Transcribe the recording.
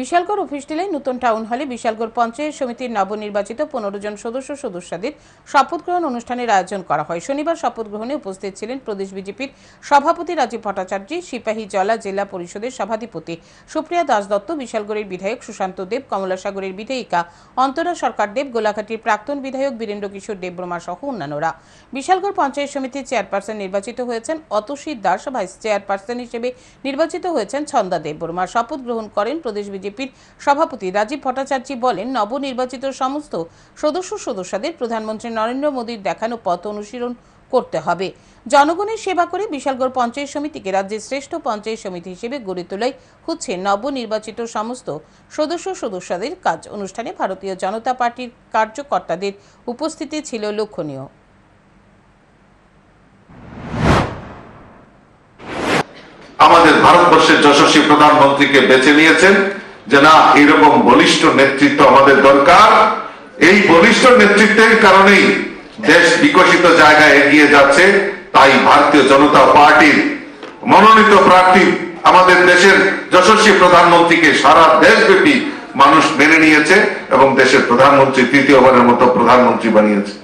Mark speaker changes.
Speaker 1: Bishalgarh office টিলে নতুন town হলে বিশালগড় পঞ্চায়েত সমিতির নবনির্বাচিত পনেরো জন সদস্য সদস্যদের শপথ গ্রহণ অনুষ্ঠানের আয়োজন করা হয় শনিবার শপথ গ্রহণে উপস্থিত ছিলেন প্রদেশ বিজেপির সভাপতি রাজীব ভট্টাচার্য সিপাহী জলা জেলা পরিষদের সভাধিপতি সুপ্রিয়া দাস দত্ত বিশালগড়ের বিধায়ক সুশান্ত দেব কমলাসাগরের বিধায়িকা অন্তরা সরকার দেব গোলাঘাটির প্রাক্তন বিধায়ক বীরেন্দ্র কিশোর দেববর্মা সহ অন্যান্যরা বিশালগড় পঞ্চায়েত সমিতির চেয়ারপারসন নির্বাচিত হয়েছেন অতসী দাস ভাইস চেয়ারপারসন হিসেবে নির্বাচিত হয়েছেন ছন্দা দেববর্মা শপথ গ্রহণ করেন প্রদেশ বিজেপির সভাপতি রাজীব ভট্টাচার্য বলেন নবনির্বাচিত সমস্ত সদস্য সদস্যদের প্রধানমন্ত্রী নরেন্দ্র মোদীর দেখানো পথ অনুশীলন করতে হবে জনগণের সেবা করে বিশালগড় পঞ্চায়েত সমিতিকে রাজ্যের শ্রেষ্ঠ পঞ্চায়েত সমিতি হিসেবে গড়ে তোলাই হচ্ছে নবনির্বাচিত সমস্ত সদস্য সদস্যদের কাজ অনুষ্ঠানে ভারতীয় জনতা পার্টির কার্যকর্তাদের উপস্থিতি ছিল লক্ষণীয়
Speaker 2: আমাদের ভারতবর্ষের যশস্বী প্রধানমন্ত্রীকে বেছে নিয়েছেন যে না এইরকম বলিষ্ঠ নেতৃত্ব আমাদের দরকার এই বলিষ্ঠ নেতৃত্বের কারণেই দেশ বিকশিত জায়গায় এগিয়ে যাচ্ছে তাই ভারতীয় জনতা পার্টির মনোনীত প্রার্থী আমাদের দেশের যশস্বী প্রধানমন্ত্রীকে সারা দেশব্যাপী মানুষ মেনে নিয়েছে এবং দেশের প্রধানমন্ত্রী তৃতীয়বারের মতো প্রধানমন্ত্রী বানিয়েছে